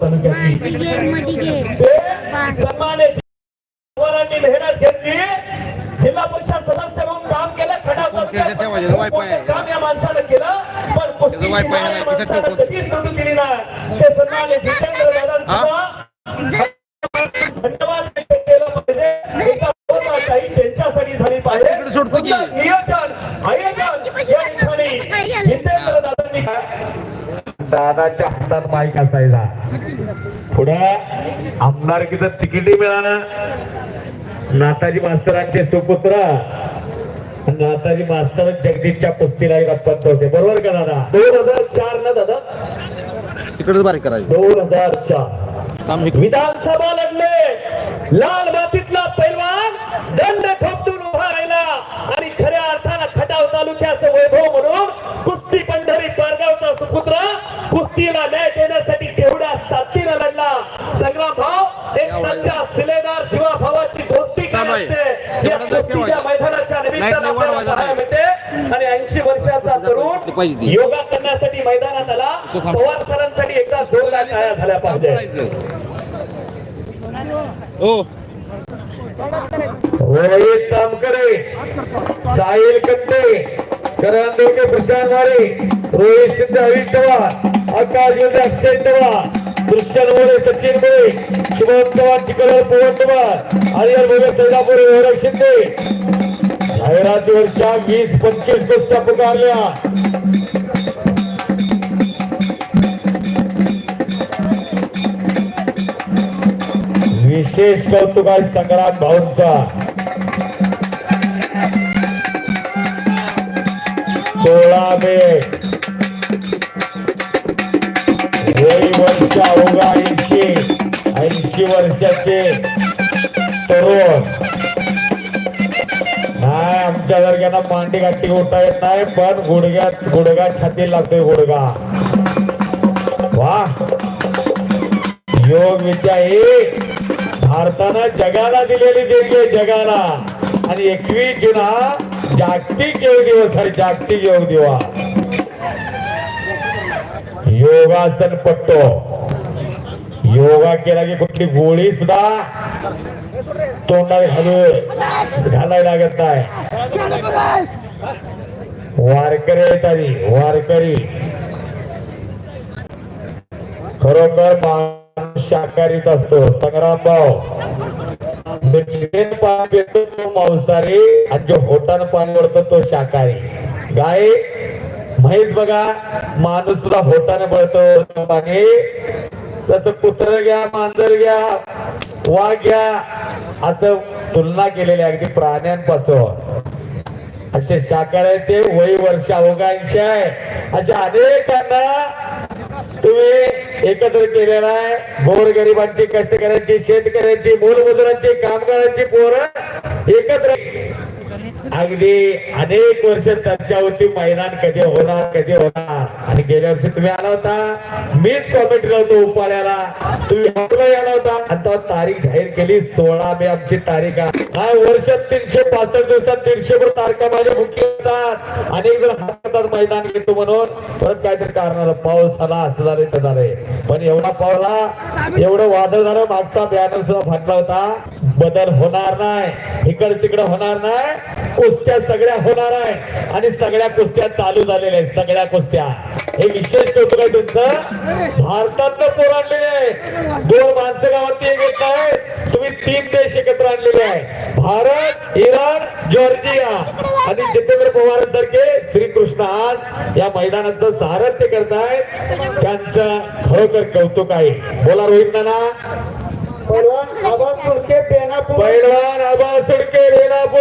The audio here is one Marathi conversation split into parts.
तालुक्यातली मेहनत घेतली. जिल्हा परिषद सदस्य म्हणून काम केलं खडा. काम या माणसानं केलं पण माणसानं. कधीच केली नाही ते सन्मान्य जितेंद्र दादांसुद्धा धन्यवाद केलं पाहिजे. त्यांच्यासाठी झाली पाहिजे. नियोजन दादाच्या हातात माईक असायचा. पुढं आमदारकीचं तिकीटही मिळालं? नाताजी मास्तरांचे सुपुत्र नाताजी मास्तर जगदीशच्या कुस्तीला रप्पत होते. बरोबर का दादा? दोन हजार चार ना दादा? तिकडेच बारीक करायचं. दोन हजार चार. विधानसभा लढले. लाल मातीतला पैलवान दंड ठोकून उभा राहिला. आणि खऱ्या अर्थानं खटाव तालुक्याचं वैभव पाहिजे ती. योगा करण्यासाठी मैदानात आला. पवार सरांसाठी एकदा जोरदार टाळ्या झाल्या पाहिजे. हो. रोहित तामकडे साहिल कट्टे करण दोघे प्रशांत वारे रोहित शिंदे हरी चव्हाण आकाश गिरदे अक्षय चव्हाण कृष्ण मोरे सचिन मोरे शुभम चव्हाण चिकलवर पवन चव्हाण आर्यन मोरे सैदापुरे गौरव शिंदे. जाहिरातीवरच्या वीस पंचवीस कुस्त्या पुकारल्या. विशेष कौतुक आहे संग्राम भाऊंचा. सोळा मे. वय वर्ष अवघा ऐंशी ऐंशी वर्षाचे तरुण. नाही आमच्या वर्गाला मांडी गाठी उठता येत नाही पण गुडघ्यात गुडघा छाती लागतोय गुडघा. वा. योग विद्या एक भारतानं जगाला दिलेली देणगी आहे, जगाला. आणि एकवीस जून हा जागतिक योग दिवस आहे जागतिक योग दिवस. योगासन पट्टो. योगा केला की कुठली गोळी सुद्धा तोंडाला हलू घालाय लागत नाही. वारकरी आहेत आणि वारकरी. खरोखर माणूस असतो. संग्राम भाऊ. मिठीने पाणी पितो तो मांसाहारी आणि जो होटान पाणी वळतो तो शाकाहारी. गाय म्हैस बघा माणूस सुद्धा होटाने बळतो पाणी. तसं कुत्र घ्या मांजर घ्या वाघ घ्या असं तुलना केलेली अगदी प्राण्यांपासून. असे शाकाहारी ते वय वर्ष अवघांशी आहे. अशा अनेकांना तुम्ही एकत्र केलेला आहे. गोरगरिबांची कष्टकऱ्यांची शेतकऱ्यांची मूलमजुरांची कामगारांची पोरं एकत्र अगदी अनेक वर्ष त्यांच्यावरती मैदान कधी होणार कधी होणार? आणि गेल्या वर्षी तुम्ही आला होता. मीच कॉमेंटला होतो उपाड्याला. तुम्ही आला होता. आणि तेव्हा तारीख जाहीर केली. सोळा मे आमची तारीख आहे. काय वर्षात तीनशे पासष्ट दिवसात तीनशे भर तारखा माझ्या मुख्य होतात. अनेक जण हातात मैदान घेतो म्हणून. परत काहीतरी कारणाला पाऊस आला असं झालं तर झालंय. पण एवढा पावला एवढं वादळ झालं मागचा बॅनर सुद्धा फाटला होता. बदल होणार नाही. इकडे तिकडे होणार नाही. कुस्त्या सगळ्या होणार आहे. आणि सगळ्या कुस्त्या चालू झालेल्या आहेत. सगळ्या कुस्त्या. हे विशेष कौतुक आहे तुमचं. भारतातलं पोर आणलेले आहे. दोन माणसं गावात एक येत आहे तुम्ही तीन देश एकत्र आणलेले आहे. Bharat Iran Georgia. आणि जितेंद्र पवार सारखे श्रीकृष्ण आज या मैदानाचं सारथ्य करतायत. त्यांचं खरोखर कौतुक आहे. बोला रोहित नाना. पैलवान आबा सुडके बेनापूर. पैलवान आबा सुडके रेणापूर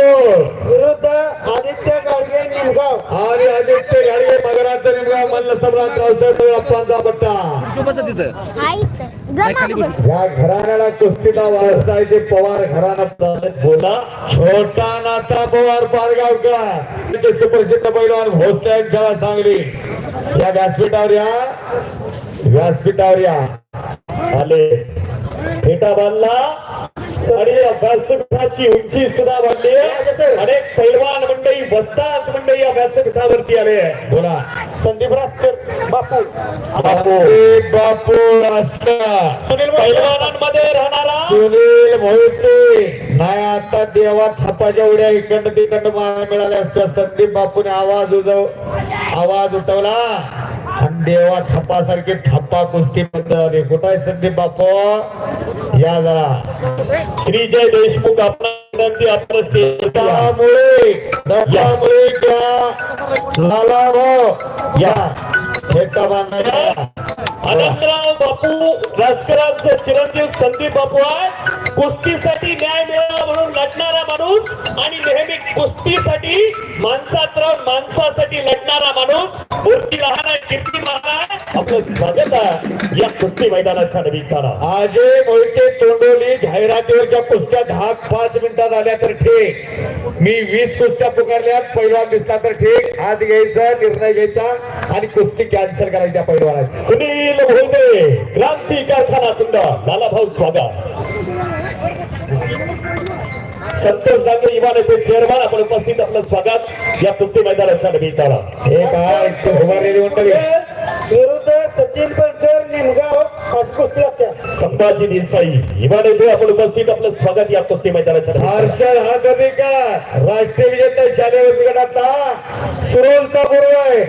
विरुद्ध आदित्य गाडगे निमगाव. आणि आदित्य गाडगे मगराचं निमगाव मल्ल सम्राट रावसाहेब अप्पांचा पट्टा तिथं. या घराण्याला कुस्तीला वारसा आहे ते पवार घराणं चालत बोला. छोटा नाता पवार पारगावकर. त्याचे सुप्रसिद्ध पैलवान भोसले शाळा सांगली. या व्यासपीठावर या. व्यासपीठावर या. आले. फेटा बांधला आणि या व्यासपीठाची उंची सुद्धा वाढली अनेक पैलवान मंडळी वस्ताच मंडळी या व्यासपीठावरती आले बोला. संदीप रासकर बापू. बापू. रास्ता सुनील पैलवानांमध्ये राहणारा सुनील मोहिते. नाही आता देवा थापाच्या उड्या इकडं तिकडं मारा मिळाल्या असत्या संदीप बापूने आवाज उजव आवाज उठवला. आणि देवा थापासारखी थापा कुस्ती पद्धती कुठं आहे संदीप बापू? या जरा श्री जय देशमुख आपला. त्यामुळे त्यामुळे त्या लाला भाऊ या. ठेका आनंदराव बापू राजकरांचे चिरंजीव संदीप बापू आहे कुस्तीसाठी न्याय मिळावा म्हणून लढणारा माणूस आणि नेहमी कुस्तीसाठी माणसात राहून माणसासाठी लढणारा माणूस मूर्ती लहान आहे कीर्ती महान आहे आपलं स्वागत आहे या कुस्ती मैदानाच्या निमित्तानं अजय मोहिते तोंडोली जाहिरातीवरच्या कुस्त्या दहा पाच मिनिटात आल्या तर ठीक. मी वीस कुस्त्या पुकारल्यात पहिला दिसला तर ठीक. हात घ्यायचा निर्णय घ्यायचा आणि कुस्ती कॅन्सल करायची त्या सुनील भोंदे क्रांती कारखाना कुंड लालाभाऊ स्वागत. संतोष डांगे युवा नेते चेअरमन आपण उपस्थित आपलं स्वागत. या कुस्ती मैदानाच्या निमित्तानं. हे काय इतकं उभारलेली मंडळी. विरुद्ध सचिन बनकर निमगाव आज कुस्ती लागत्या संभाजी देसाई युवा नेते आपण उपस्थित आपलं स्वागत या कुस्ती मैदानाच्या. हर्षल हा का राष्ट्रीय विजेता शालेय गटातला सुरोलचा गुरु आहे.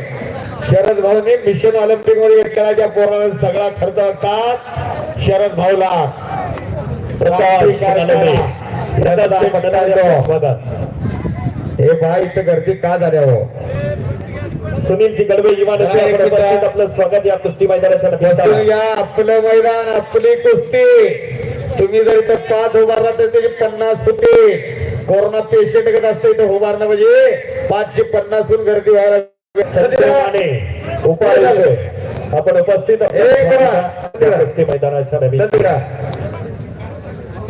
शरद भाऊने मिशन ऑलिम्पिकमध्ये खेळाच्या पोराला सगळा खर्च होतात शरद भाऊला प्रकाश मंडळाचे स्वागत हे भाई इथं गर्दी का झाल्या हो? सुनीलजी गडवे आपलं स्वागत या कुस्ती मैदानाच्या आपलं मैदान आपली कुस्ती. तुम्ही जर इथं पाच उभारला तर त्याचे पन्नास होते कोरोना पेशंट कसं असतं इथं उभारणं म्हणजे. पाचशे पन्नास हून गर्दी व्हायला उपाध्यक्ष आपण उपस्थित कुस्ती मैदानाच्या.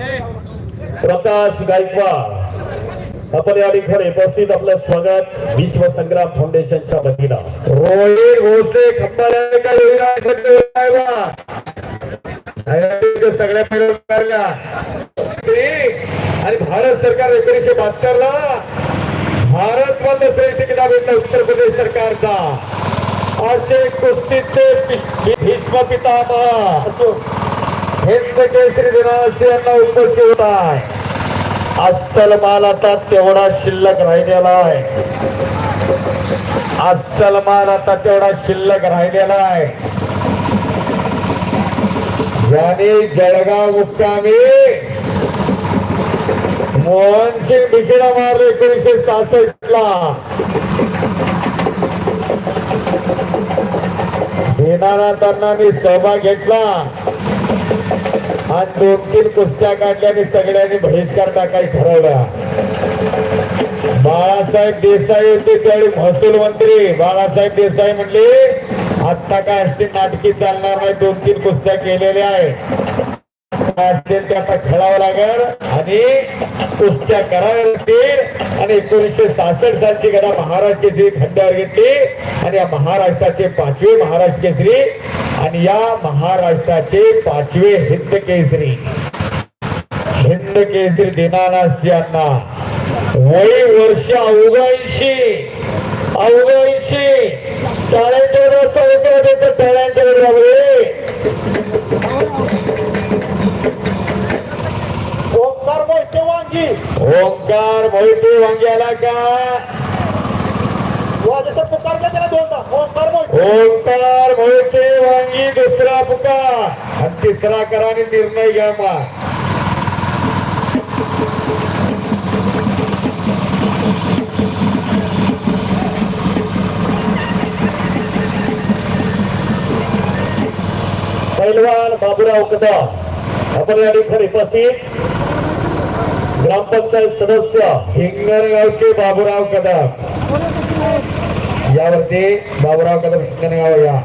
प्रकाश गायकवाड आपण या ठिकाणी उपस्थित आपलं स्वागत विश्व संग्राम फाउंडेशनच्या वतीनं. रोहित भोसले खंबाळ्याने सगळ्या मिळून आणि भारत सरकार एकोणीशे बहात्तर ला भारत मधलं श्रेष्ठ किताब येतला उत्तर प्रदेश सरकारचा. असे कुस्तीचे भीष्म पितामह हिंद केसरी दिनाशी यांना उपस्थित होत आहे. अस्सल माल आता तेवढा शिल्लक राहिलेला आहे. अस्सल माल आता तेवढा शिल्लक राहिलेला आहे. ज्याने जळगाव मुक्कामी मोहनसिंग भिशीला मारले एकोणीसशे सहासष्ट ला दीनानाथांना मी सहभाग घेतला. आणि दोन तीन कुस्त्या काढल्याने सगळ्यांनी बहिष्कार टाकायला ठरवला. बाळासाहेब देसाई होते त्यावेळी महसूल मंत्री. बाळासाहेब देसाई म्हणले आत्ता काय असते नाटकी चालणार नाही दोन तीन कुस्त्या केलेल्या आहेत काय असेल ते आता खेळावं लागेल आणि कुस्त्या कराव्या लागतील आणि एकोणीसशे सहासष्ट सालची गदा महाराष्ट्र केसरी खड्ड्यावर घेतली आणि या महाराष्ट्राचे पाचवे महाराष्ट्र केसरी आणि या महाराष्ट्राचे पाचवे हिंद केसरी. हिंद केसरी दिनानाथ यांना वय वर्ष अवघ्याऐंशी. अवघ्याऐंशी. टाळ्यांच्या रस्ता होते तर टाळ्यांच्या बरोबर ओंकार मोहिते वांगी. ओंकार मोहिते वांग्याला का वाजता पुकार द्या त्याला दोनदा ओंकार मोहिते वांगी दुसरा पुकार. आणि तिसरा करा आणि निर्णय घ्या मा पैलवान बाबूराव कदा आपण या ठिकाणी उपस्थित. ग्रामपंचायत सदस्य हिंगणगावचे बाबूराव कदम. यावरती बाबूराव कदम हिंगणगाव या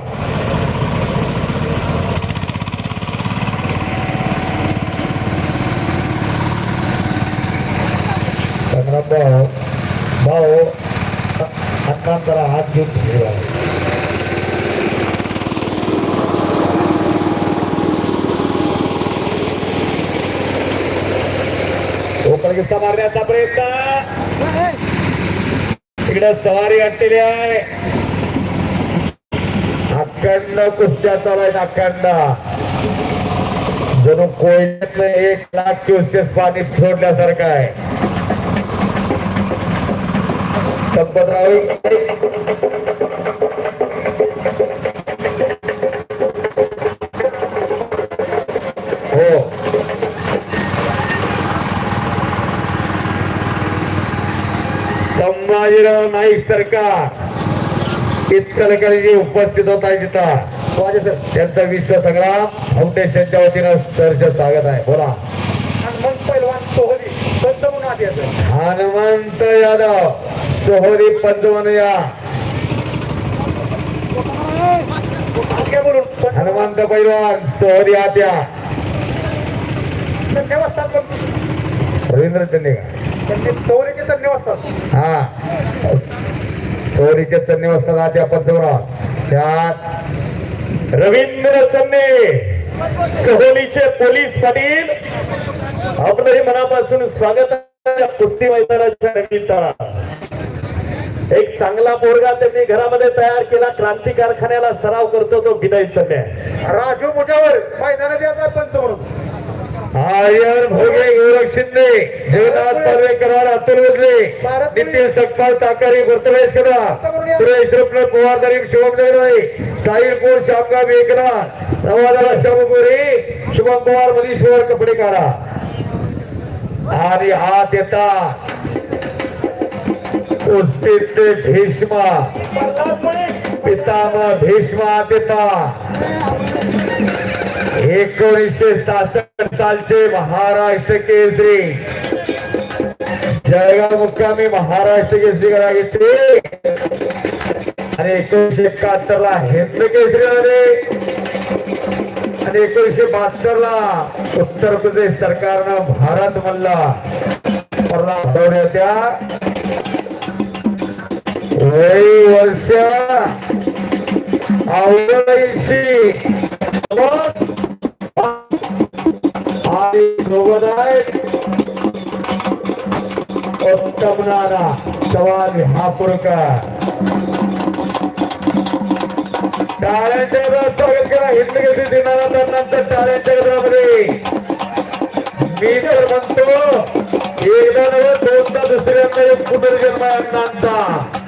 संग्रामभाऊ भाऊ अण्णा जरा हात घेऊन ठेवा पलगिस्ता मारण्याचा प्रयत्न इकडे सवारी आणलेली आहे. अखंड कुस्त्या चालू आहेत अखंड. जणू कोयत्यातलं एक लाख क्युसेस पाणी सोडल्यासारखं आहे. संपतराव हो. संभाजीराव नाईक सरकार इतकलकरजी उपस्थित होत तिथं. त्यांचा विश्व संग्राम फाउंडेशनच्या वतीनं सरचं स्वागत आहे. बोला. हनुमंत यादव सोहरी बोलून. पण हनुमंत पैलवान सोहरी आत्या रवींद्र चंदेका त्यांचे सोहरीचे संध्या वाजतात. हा. सोहरीच्या चन्नी वाजता आत्या पंचवराव त्यात रवींद्र चन्ने सहोलीचे पोलीस पाटील. आपलंही मनापासून स्वागत कुस्ती मैदानाच्या निमित्तानं. एक चांगला पोरगा त्यांनी घरामध्ये तयार केला. क्रांती कारखान्याला सराव करतो तो विनय चन्ने राजू मुजावर मैदानात याचा पंच म्हणून. आर्यन भोगे गोरख शिंदे जगन्नाथ पालवे कराड अतुल उजले नितीन सकपाल ताकारी गुरुतरेश करा सुरेश रुपल पवार दरीम शुभम जगदाई साहिल कोर श्यामगाव एकनाथ नवादा शामगोरी शुभम पवार मनीष पवार कपडे काढा. आणि हात येतात कुस्तीचे भीष्मा. पितामह भीष्मा पिता एकोणीसशे सासष्ट सालचे महाराष्ट्र केसरी. जळगाव मुक्कामी महाराष्ट्र केसरी करा घेतली आणि एकोणीसशे एकाहत्तर ला हिंद केसरी आले आणि एकोणीसशे बहात्तर ला उत्तर प्रदेश सरकारनं भारत मल्ला स्पर्धा भरवण्याच्या वय वर्ष. ऐंशी. आणि सोबत आहे. उत्तम नाना सवाल हापूरकर टाळ्यांच्या गजरात स्वागत करा. हिंद गती देणारा तर नंतर टाळ्यांच्या गजरामध्ये मी तर म्हणतो एकदा नव्हे दोनदा दुसऱ्यांदा एक पुनर्जन्म आहे अण्णांचा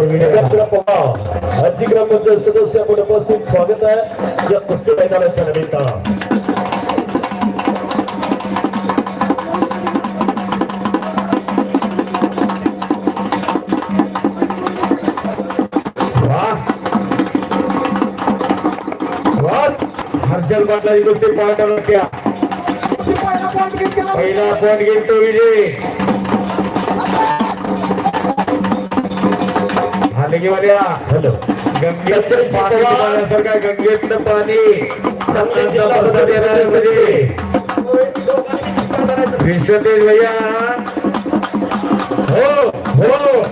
विजय आपला पवार आजी ग्रामपंचायत सदस्य आपण उपस्थित. स्वागत आहे. या कुस्ती मैदानाच्या निमित्तानं. हर्षल पाटलाची कुस्ती पॉईंटवर त्या पहिला पॉईंट घेतो विजय. हालगीवाल्या हॅलो. गंगेचं पाणी गंगेतलं पाणी. देणार म्हणजे. विश्वतेज भैया. हो हो.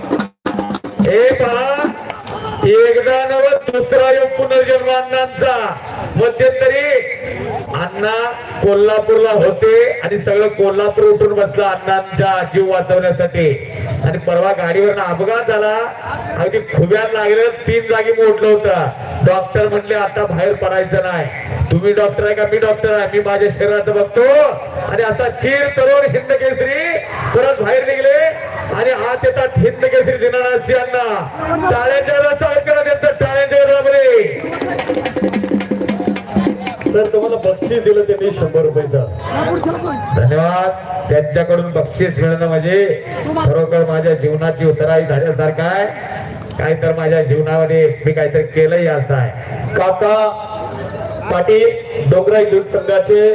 हे पहा एकदा नव दुसरा योग पुनर्जन्म अण्णांचा मध्यंतरी अण्णा कोल्हापूरला होते आणि सगळं कोल्हापूर उठून बसलं अण्णांचा जीव वाचवण्यासाठी. आणि परवा गाडीवर अपघात झाला. अगदी खुब्यात लागलं तीन जागी मोडलं होतं. डॉक्टर म्हटले आता बाहेर पडायचं नाही. तुम्ही डॉक्टर आहे का? मी डॉक्टर आहे. मी माझ्या शरीरात बघतो. आणि आता चीर तरुण हिंद केसरी परत बाहेर निघले. आणि हात येतात हिंद केसरी दिनानाथ यांना टाळ्यांच्या वेळेला स्वागत करा त्यांचं टाळ्यांच्या वेळेला सर तुम्हाला बक्षीस दिलं त्यांनी शंभर रुपयाचं. धन्यवाद. त्यांच्याकडून बक्षीस मिळणं म्हणजे खरोखर माझ्या जीवनाची उतराई झाल्यासारखं आहे. काय तर माझ्या जीवनामध्ये मी काहीतरी केलंही असं आहे. काका पाटील डोंगराई दूध संघाचे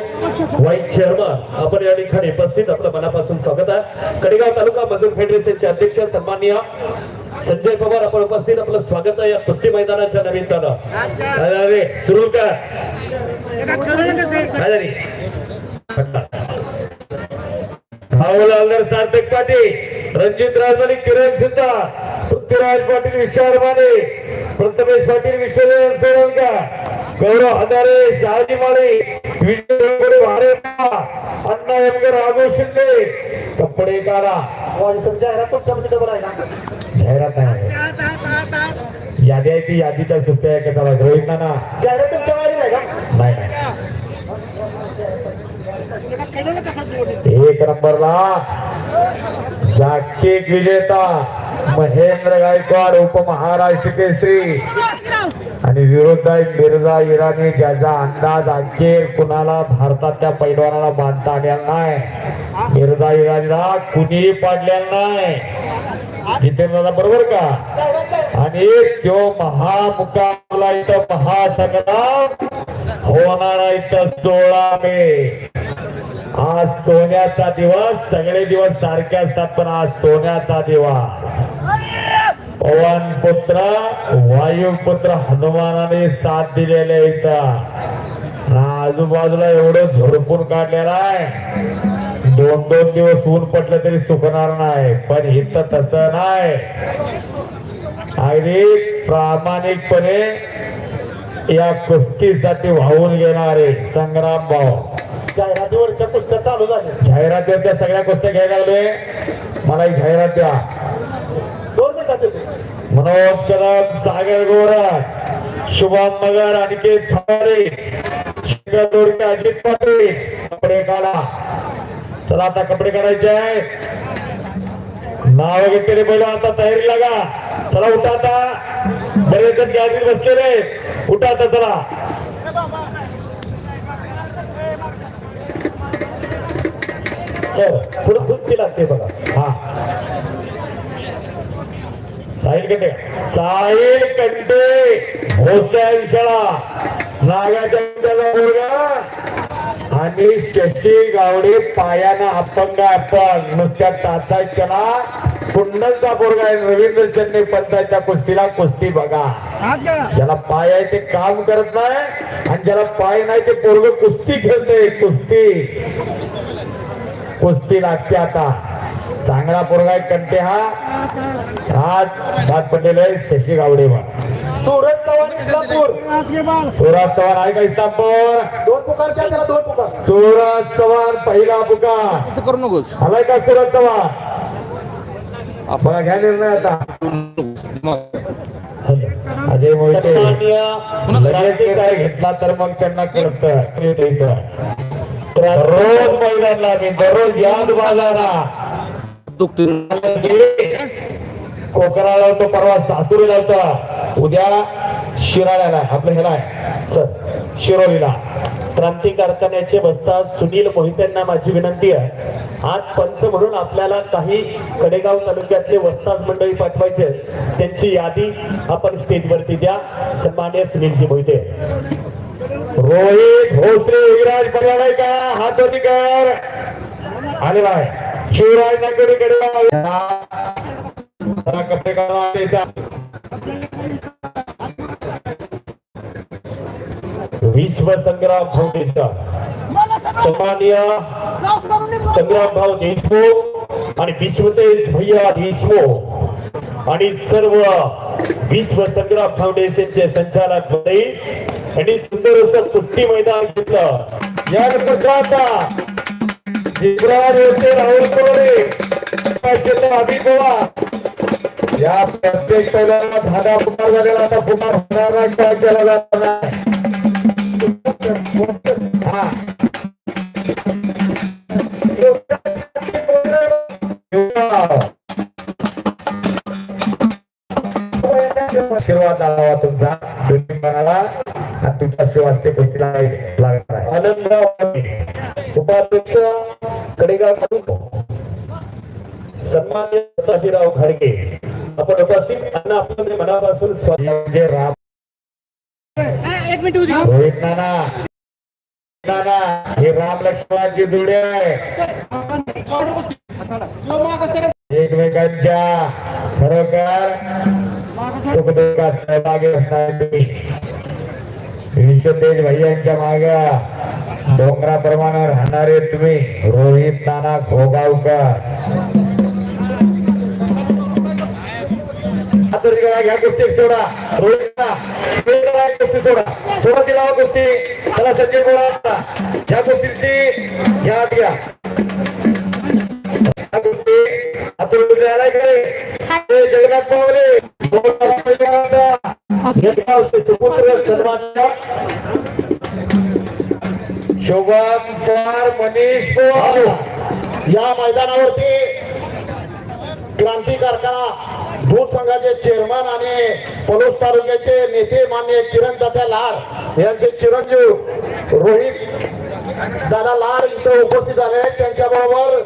वाईस चेअरमन. आपण या ठिकाणी उपस्थित आपलं मनापासून स्वागत आहे. कडेगाव तालुका मजूर फेडरेशनचे अध्यक्ष सन्माननीय संजय पवार आपण उपस्थित आपलं स्वागत आहे या कुस्ती मैदानाच्या निमित्तानं काय सुरू कर. सार्थक पाटील रणजित राजवाडी किरण सुद्धा पृथ्वीराज पाटील विशाल माने प्रथमेश पाटील विश्वनाथ सोळंका. गौरव हजारे शहाजी माळे विजय डोंगरे भारत अण्णा एमकर राघव शिंदे कपडे कारा जाहिरात नाही. यादी आहे ती यादीच्या कुस्त्या आहे का रोहित नाना. नाही नाही. एक नंबरला जागतिक विजेता महेंद्र गायकवाड उपमहाराष्ट्र केसरी. आणि विरोध आहे मिर्झा इराणी ज्याचा अंदाज आणखी कुणाला भारताच्या पैलवानाला बांधता आलेला नाही. मिर्झा इराणीला कुणीही पाडलेला नाही. जितेंद्रला बरोबर का? आणि तो महामुकाबला इथं महासंग्राम होणार आहे इथं सोळा मे आज सोन्याचा दिवस सगळे दिवस सारखे असतात पण आज सोन्याचा दिवस. पवन पुत्र वायुपुत्र हनुमानाने साथ दिलेले इथं. आजूबाजूला एवढं झोडपून काढलेलं आहे. दोन दोन दिवस ऊन पडलं तरी सुकणार नाही पण इथं तसं नाही. अगदी प्रामाणिकपणे या कुस्तीसाठी वाहून घेणारे संग्राम भाऊ. जाहिरातीवरच्या कुस्त्या चालू झाल्या. जाहिरातीच्या सगळ्या कुस्त्या घ्यायला लागलोय. मला एक जाहिरात द्या. मनोज कदम सागर गोरा शुभम मगर अनिकेत खवारे शेखर दोडके अजित पाटील कपडे काढा. चला आता कपडे काढायचे आहे. नाव घेतलेले बैल आता तयारी लागा. चला उठा आता. बरेच जण गॅलरीत बसलेले? उठा आता चला. सर पुढे कुस्ती लागते बघा. हा. साहिल कंटे साहिल कंटे भोसल्या विशाळा नागाच्या मुलगा. आणि शशी गावडे पायानं अपंग अपंग नुसत्या टाचाय त्याला कुंडलचा पोरगा आहे. रवींद्र चन्ने पंचायतच्या कुस्तीला कुस्ती बघा. ज्याला पाय आहे ते काम करत नाही आणि ज्याला पाय नाही ते पोरग कुस्ती खेळते. कुस्ती. कुस्ती लागते आता. चांगला पोरगा आहे कंटे हा. शशी गावडे बा सुरत चव्हाण इस्लामपूर सुराज चव्हाण आहे का इस्लामपूर दोन पुकार द्या त्याला दोन पुकार. सुराज चव्हाण पहिला पुकार. असं करू नकोस. आलाय का सुराज चव्हाण? बघा घ्या निर्णय आता. अजय मोहिते. लगेच काय घेतला तर मग त्यांना कळत दररोज महिलांना मी दररोज याद बाजारा कोकणाला लावतो परवा सासुरीला लावतो उद्या शिराळ्याला आपलं ह्याला सर शिरोलीला. क्रांती कारखान्याचे बसता सुनील मोहितेंना माझी विनंती आहे. आज पंच म्हणून आपल्याला काही कडेगाव तालुक्यातले वस्ताज मंडळी पाठवायचे त्यांची यादी आपण स्टेजवरती द्या. सन्मान्य सुनीलजी मोहिते. रोहित भोसले विराज पर्यालय का हात वरती कर आलेला बाय शिवराज नागोडीकडे कपडे करा त्याचा विश्व संग्राम फाउंडेशन. सन्मान्य संग्राम भाऊ देशमुख आणि विश्वतेज भैया देशमुख आणि सर्व विश्व संग्राम फाउंडेशनचे संचालक मंडळी यांनी सुंदर असं कुस्ती मैदान घेतलं. या पुत्राचा राहुल कोरे. अभि या प्रत्येक पहिल्याला धागा पुकार झालेला आता पुकार होणार नाही काय केला जाणार नाही. आशीर्वाद लावा तुमचा तुम्ही म्हणाला तुमच्या शिवास्ते कुस्तीला लागणार आहे. आनंदराव उपाध्यक्ष कडेगाव सन्मान्य सदाशिवराव घाडगे आपण मनापासून म्हणजे राम रोहित नाना. नाना हे राम लक्ष्मणाची जोडी आहे. एकमेकांच्या खरोखर सुखदुःखात सहभागी असणारे तुम्ही विश्वतेज भैयांच्या माग डोंगराप्रमाणे राहणारे तुम्ही रोहित नाना घोगावकर. हातोडी करा, घ्या कुस्ती सोडा रोहित नाना कुस्ती सोडा सोडा तिला हो कुस्ती चला सचिन बोला घ्या कुस्तीची घ्या आत घ्या घ्या कुस्ती हातोडी द्यायला करे हे जगन्नाथ पावले गावचे सुपुत्र सन्मान्य शुभम पवार मनीष पवार या मैदानावरती क्रांती कारखाना दूध संघाचे चेअरमन आणि पलूस तालुक्याचे नेते मान्य किरण दादा लाड यांचे चिरंजीव रोहित दादा लाड इथं उपस्थित झाले आहेत. त्यांच्या बरोबर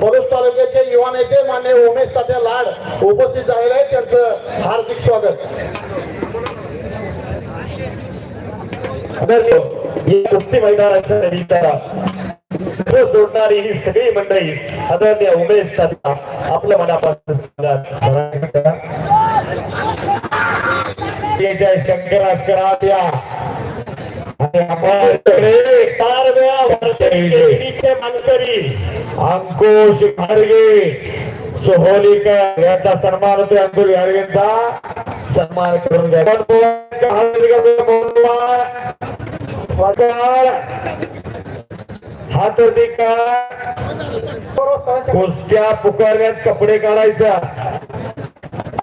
पलूस तालुक्याचे युवा नेते मान्य उमेश तात्या लाड उपस्थित झालेले आहेत. त्यांचं हार्दिक स्वागत. कुस्ती मैदानाच्या जोडणारी ही सगळी मंडळी आदरणीय उमेश आपल्या मनापासून स्वागत जय शंकर अस्करात या आणि आपण सगळे सगळे चार वेळा भारतीय केसरीचे मानकरी अंकुश खारगे सोहोलीकर यांचा सन्मान होतो अंकुश खारगेंचा सन्मान करून घ्या. पण का कुस्त्या पुकारण्यात कपडे काढायचा.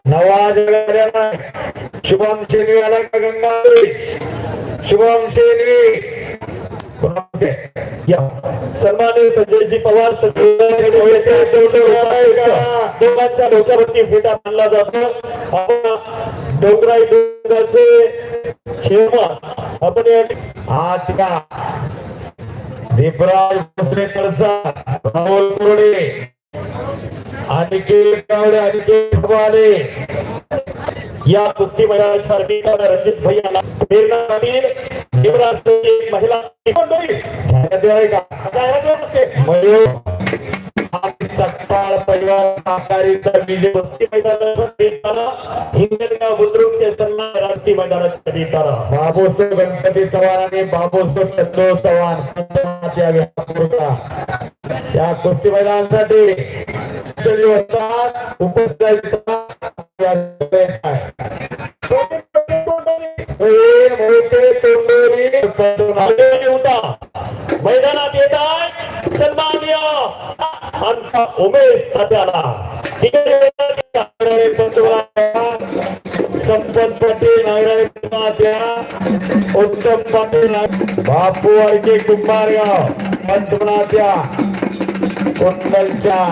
नवाज शुभम शेनवी आला का गंगाधरी शुभम शेनवी कोणाचे? या. सन्मान्य संजयजी पवार सगळे दोघांच्या डोक्यावरती फेटा मानला जातो. आपण डोंगराई डोंगराचे चेअरमन. आपण या ठिकाणी का? दीपराज भोसले राहुल कुरडे अनिकेत गावडे अनिकेत वाले या कुस्ती मैदानाच्या ठिकाणी रणजित भैयाला प्रेरणा पाटील युवराज महिला. मंडळी जाहिरात का? जाहिरात मयूर. सत्ताळ परिवार आकारीचा विजय कुस्ती मैदानाच्या हिंगणगाव बुद्रुकचे सन्मान राजकीय मैदानाच्या ठिकाणी गणपती चव्हाण आणि बाबोसो चंद्र चव्हाण. या कुस्ती मैदानासाठी उपस्थित या मोहिते तोंडोली पटोना. मैदानात येतात सन्मान्य आमचा उमेश तात्याला संपत पाटील नागराळे उत्तम पाटील बापू आळके कुंभारगाव पंतनाथ्या कुंडलच्या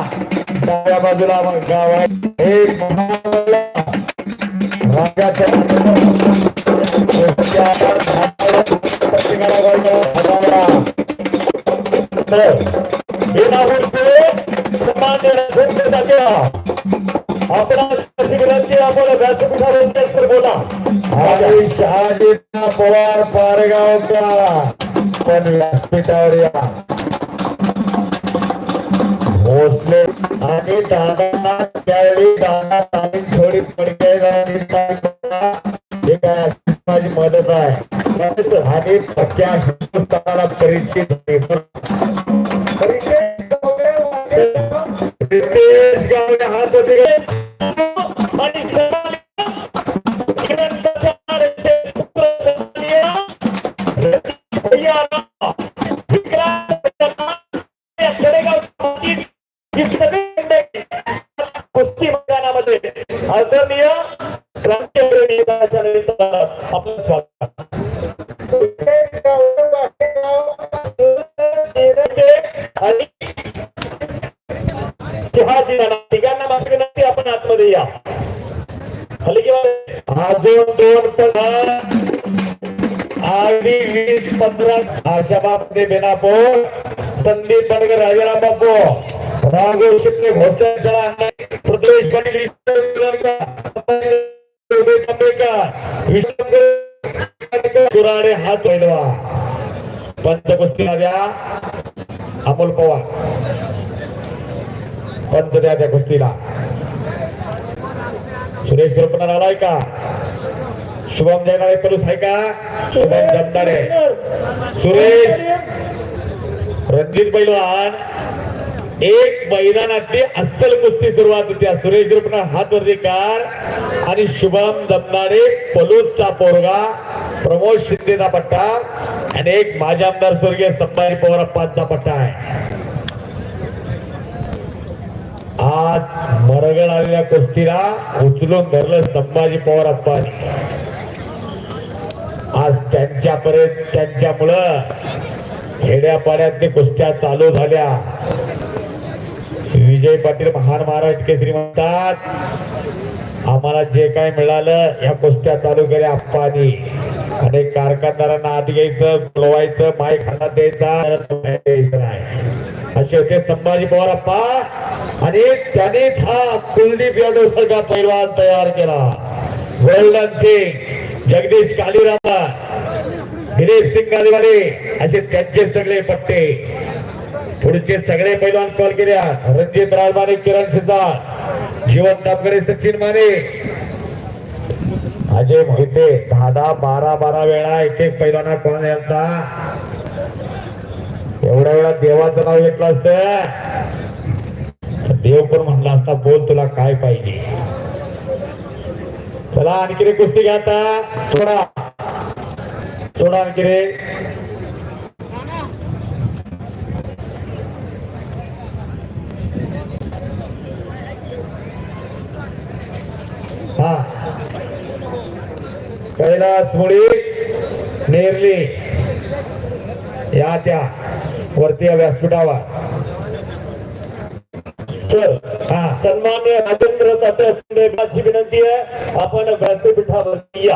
डाव्या बाजूला मग गाव आहे एक राजाच्या व्यासपीठावर या भोसले आणि दादा त्यावेळी दादा आणि थोडी पडके माझी मदत आहे आणि सख्या हिंदुस्थानाला परिचित होते. रितेश गावडे हात होते कुराडे हात पैलवा पंचकुस्तीला द्या अमोल पवार. पंच द्या त्या कुस्तीला. सुरेश रुपणार आलाय का? शुभम जयनाळे पलूस आहे का? शुभम जमदारे सुरेश. रणजित पैलवान. एक मैदानातली अस्सल कुस्ती सुरुवात होती. सुरेश रुपणार हात वरती कार आणि शुभम दमदारे पलूसचा पोरगा. प्रमोद शिंदेचा पट्टा आणि एक माजी आमदार स्वर्गीय संभाजी पवारप्पांचा पट्टा आहे. आज मरगड आलेल्या कुस्तीला उचलून धरलं संभाजी पवारप्पांनी आज त्यांच्यापर्यंत त्यांच्यामुळं खेड्यापाड्यातली कुस्त्या चालू झाल्या. विजय पाटील महान महाराज केसरी म्हणतात आम्हाला जे काय मिळालं या कुस्त्या चालू केल्या आप्पानी. आणि कारखानदारांना आत घ्यायचं बोलवायचं माईक खाना द्यायचा. द्यायचं नाही असे होते संभाजी पवार अप्पा आणि त्यानेच हा कुलदीप यादव सारखा पैलवान तयार केला. गोल्डन सिंग जगदीश कालीरामा दिलीप सिंग गादिवाले असे त्यांचे सगळे पट्टे. पुढचे सगळे पैलवान कॉल केल्या. रणजित राजमाने किरण सिद्धार्थ जीवन तापकडे सचिन माने अजय मोहिते दहा दहा बारा बारा वेळा एक एक पैलवाना कॉल यांचा एवढ्या वेळा देवाचं नाव घेतलं असत. देव पण म्हणला असता बोल तुला काय पाहिजे. चला आणखी रे कुस्ती घ्या आता. सोडा. सोडा आणखी रे कैलास मुळी नेरली या त्या वरती व्यासपीठावर सन्मान्य राजेंद्र तात्या माझी विनंती आहे आपण व्यासपीठावरती या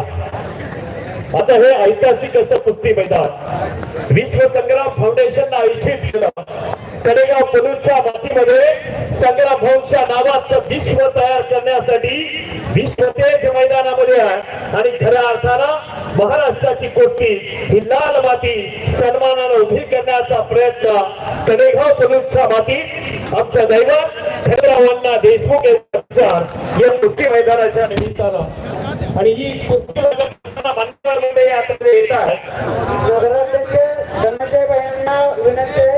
आता हे ऐतिहासिक असं कुस्ती मैदान विश्व संग्राम फाउंडेशन आयोजित केलं कडेगाव पलूच्या मातीमध्ये संग्राम भाऊच्या नावाचं विश्व तयार करण्यासाठी विश्व तेज मैदानामध्ये आहे. आणि खऱ्या अर्थानं महाराष्ट्राची कुस्ती ही लाल माती सन्मानानं उभी करण्याचा प्रयत्न कडेगाव पलूच्या मातीत आमचं दैवत खंडरावांना देशमुख यांचा या कुस्ती मैदानाच्या निमित्तानं. आणि ही कुस्ती मैदानाला मान्यवर मंडळी यात्रेला येत आहे. विनंती आहे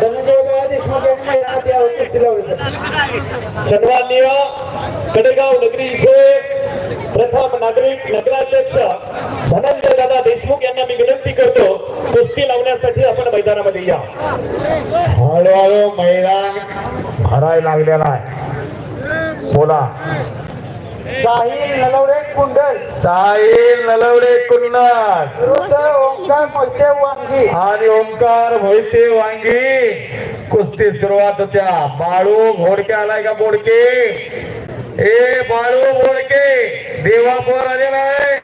धनंजय भाई देशमुख यांनी मैदानात यावं कुस्तीला होतं सन्माननीय कडेगाव नगरीचे प्रथम नागरिक नगराध्यक्ष धनंजय दादा देशमुख यांना मी विनंती करतो कुस्ती लावण्यासाठी आपण मैदानामध्ये या. हळूहळू मैदान भरायला लागलेला आहे. बोला. साहिल नलवडे कुंडल. साहिल नलवडे विरुद्ध ओंकार मोहिते वांगी. आणि ओंकार मोहिते वांगी. कुस्ती सुरुवात होत्या. बाळू घोडके आलाय का बोडके? ए बाळू घोडके देवापोर आलेला आहे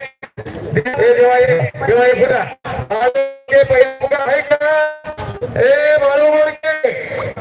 देवाई देवाई बाळू घोडके पहिला आहे का? ए बाळू घोडके